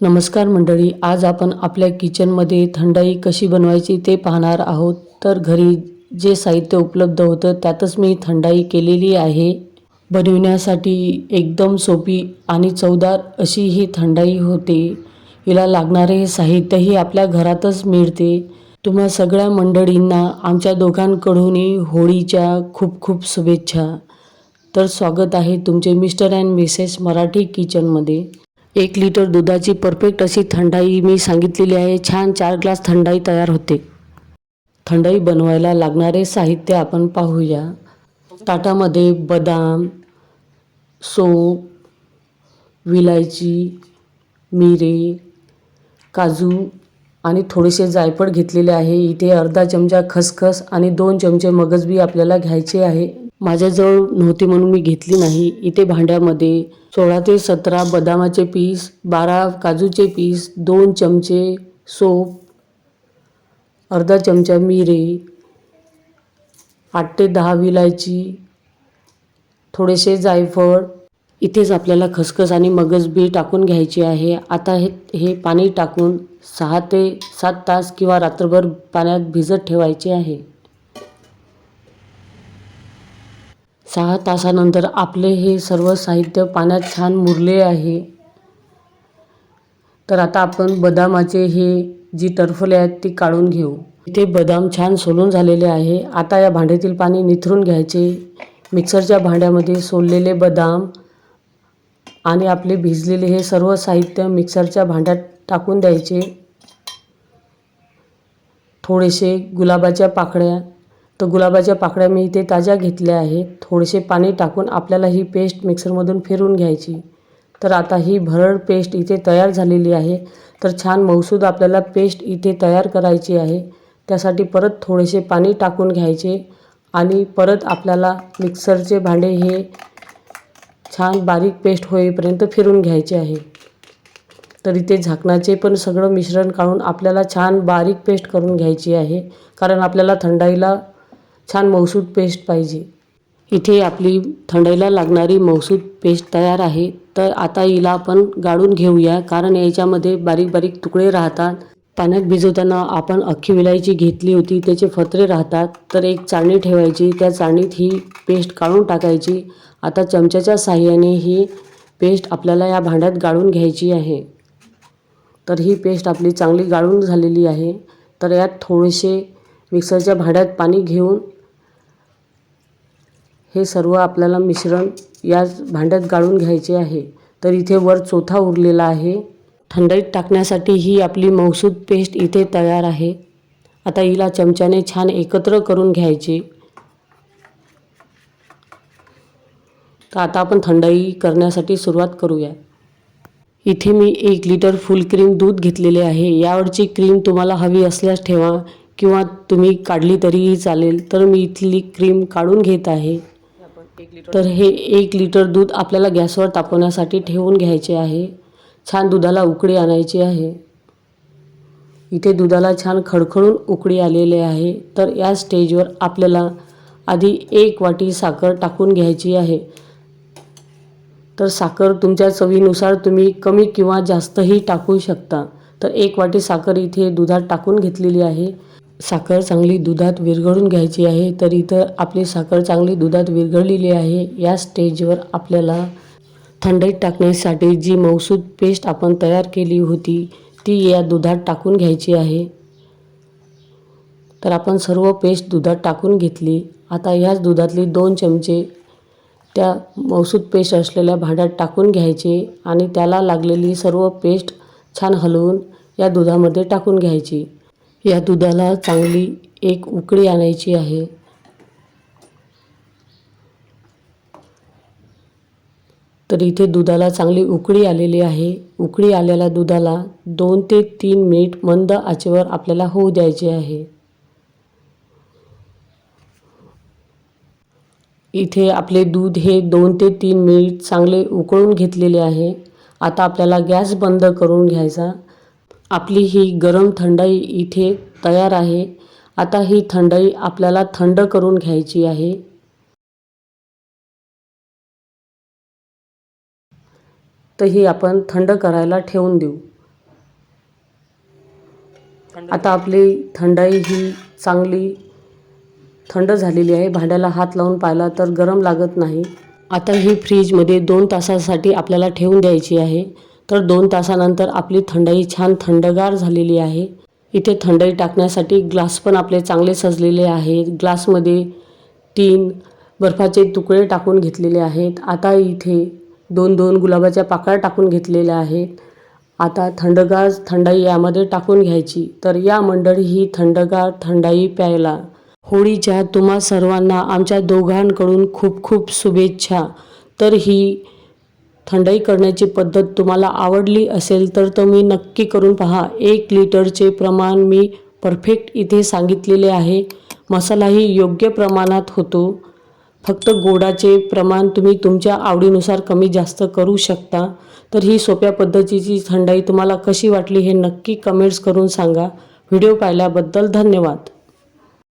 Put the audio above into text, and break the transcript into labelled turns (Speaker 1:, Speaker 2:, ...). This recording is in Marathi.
Speaker 1: नमस्कार मंडळी आज आपण आपल्या किचनमध्ये थंडाई कशी बनवायची ते पाहणार आहोत. तर घरी जे साहित्य उपलब्ध होतं त्यातच मी थंडाई केलेली आहे. बनविण्यासाठी एकदम सोपी आणि चवदार अशी ही थंडाई होते. हिला लागणारे साहित्यही आपल्या घरातच मिळते. तुम्हा सगळ्या मंडळींना आमच्या दोघांकडूनही होळीच्या खूप खूप शुभेच्छा. तर स्वागत आहे तुमचे मिस्टर अँड मिसेस मराठी किचनमध्ये. एक लिटर दुधाची परफेक्ट अशी थंडाई मी सांगितलेली आहे. छान चार ग्लास थंडाई तयार होते. थंडाई बनवायला लागणारे साहित्य आपण पाहूया. ताटामध्ये बदाम सोप विलायची मिरे काजू आणि थोडेसे जायफळ घेतलेले आहे. इथे अर्धा चमचा खसखस आणि दोन चमचे मगजबी आपल्याला घ्यायचे आहे. माझ्याजवळ नव्हती म्हणून मी घेतली नाही. इथे भांड्यामध्ये सोळा ते सतरा बदामाचे पीस बारा काजूचे पीस दोन चमचे सोप अर्धा चमचा मिरे आठ ते दहा विलायची थोडेसे जायफळ. इथेच आपल्याला खसखस आणि मगज बी टाकून घ्यायची आहे. आता हे हे पाणी टाकून सहा ते सात तास किंवा रात्रभर पाण्यात भिजत ठेवायचे आहे. सहा तासानंतर आपले हे सर्व साहित्य पाण्यात छान मुरले आहे. तर आता आपण बदामाचे हे जी टरफले आहेत ती काढून घेऊ. इथे बदाम छान सोलून झालेले आहे. आता या भांड्यातील पाणी निथरून घ्यायचे. मिक्सरच्या भांड्यामध्ये सोललेले बदाम आणि आपले भिजलेले हे सर्व साहित्य मिक्सरच्या भांड्यात टाकून द्यायचे. थोडेसे गुलाबाच्या पाकळ्या तर गुलाबाच्या पाकळ्या मी इथे ताज्या घेतल्या आहेत. थोडेसे पाणी टाकून आपल्याला ही पेस्ट मिक्सरमधून फिरून घ्यायची. तर आता ही भरड पेस्ट इथे तयार झालेली आहे. तर छान मौसूद आपल्याला पेस्ट इथे तयार करायची आहे. त्यासाठी परत थोडेसे पाणी टाकून घ्यायचे आणि परत आपल्याला मिक्सरचे भांडे हे छान बारीक पेस्ट होईपर्यंत फिरून घ्यायचे आहे. तर इथे झाकणाचे पण सगळं मिश्रण काढून आपल्याला छान बारीक पेस्ट करून घ्यायची आहे. कारण आपल्याला थंडाईला छान मौसूद पेस्ट पाहिजे. इथे आपली थंडाईला लागणारी मौसूद पेस्ट तयार आहे. तर आता हिला आपण गाळून घेऊया. कारण याच्यामध्ये बारीक बारीक तुकडे राहतात. पाण्यात भिजवताना आपण अख्खी विलायची घेतली होती. त्याचे फत्रे राहतात. तर एक चाळणी ठेवायची. त्या चाळणीत ही पेस्ट काढून टाकायची. आता चमच्याच्या साह्याने ही पेस्ट आपल्याला या भांड्यात गाळून घ्यायची आहे. तर ही पेस्ट आपली चांगली गाळून झालेली आहे. तर यात थोडेसे मिक्सरच्या भांड्यात पाणी घेऊन हे सर्व आपल्याला मिश्रण याच भांड्यात गाळून घ्यायचे आहे. तर इथे वर चोथा उरलेला आहे. थंडाईत टाकण्यासाठी ही आपली मौसूद पेस्ट इथे तयार आहे. आता हिला चमच्याने छान एकत्र करून घ्यायचे. तर आता आपण थंडाई करण्यासाठी सुरुवात करूया. इथे मी एक लिटर फुल क्रीम दूध घेतलेले आहे. यावरची क्रीम तुम्हाला हवी असल्यास ठेवा किंवा तुम्ही काढली तरीही चालेल. तर मी इथली क्रीम काढून घेत आहे. तर हे एक लिटर दूध आपल्याला गॅसवर तापवण्यासाठी ठेवून घ्यायचे आहे. छान दुधाला उकळी आणायची आहे. इथे दुधाला छान खडखडून उकळी आलेले आहे. तर या स्टेजवर आपल्याला आधी एक वाटी साखर टाकून घ्यायची आहे. तर साखर तुमच्या चवीनुसार तुम्ही कमी किंवा जास्तही टाकू शकता. तर एक वाटी साखर इथे दुधात टाकून घेतलेली आहे. साखर चांगली दुधात विरघळून घ्यायची आहे तर इथं आपली साखर चांगली दुधात विरघळलेली आहे. या स्टेजवर आपल्याला थंडाईत टाकण्यासाठी जी मौसूद पेस्ट आपण तयार केली होती ती या दुधात टाकून घ्यायची आहे. तर आपण सर्व पेस्ट दुधात टाकून घेतली. आता ह्याच दुधातली दोन चमचे त्या मौसूद पेस्ट असलेल्या भांड्यात टाकून घ्यायचे आणि त्याला लागलेली सर्व पेस्ट छान हलवून या दुधामध्ये टाकून घ्यायची. या दुधाला चांगली एक उकळी आणायची आहे. तर इथे दुधाला चांगली उकळी आलेली आहे. उकळी आलेल्या दुधाला दोन ते तीन मिनिट मंद आचेवर आपल्याला होऊ द्यायचे आहे. इथे आपले दूध हे दोन ते तीन मिनिट चांगले उकळून घेतलेले आहे. आता आपल्याला गॅस बंद करून घ्यायचा. आपली ही गरम थंडाई इथे तयार आहे. आता ही थंडाई आपल्याला थंड करून घ्यायची आहे. तर ही आपण थंड करायला ठेवून देऊ. आता आपली थंडाई ही चांगली थंड झालेली आहे. भांड्याला हात लावून पाहिला तर गरम लागत नाही. आता ही फ्रीजमध्ये दोन तासासाठी आपल्याला ठेवून द्यायची आहे. तर दोन तासानंतर आपली थंडाई छान थंडगार झालेली आहे. इथे थंडाई टाकण्यासाठी ग्लास पण आपले चांगले सजलेले आहेत. ग्लासमध्ये तीन बर्फाचे तुकडे टाकून घेतलेले आहेत. आता इथे दोन दोन गुलाबाच्या पाकळ्या टाकून घेतलेल्या आहेत. आता थंडगार थंडाई यामध्ये टाकून घ्यायची. तर या मंडळी ही थंडगार थंडाई प्यायला. होळीच्या तुम्हा सर्वांना आमच्या दोघांकडून खूप खूप शुभेच्छा. तर ही थंडाई करण्याची पद्धत तुम्हाला आवडली असेल तर तुम्ही नक्की करून पहा. एक लिटरचे प्रमाण मी परफेक्ट इथे सांगितलेले आहे. मसालाही योग्य प्रमाणात होतो. फक्त गोडाचे प्रमाण तुम्ही तुमच्या आवडीनुसार कमी जास्त करू शकता. तर ही सोप्या पद्धतीची थंडाई तुम्हाला कशी वाटली हे नक्की कमेंट्स करून सांगा. व्हिडिओ पाहिल्याबद्दल धन्यवाद.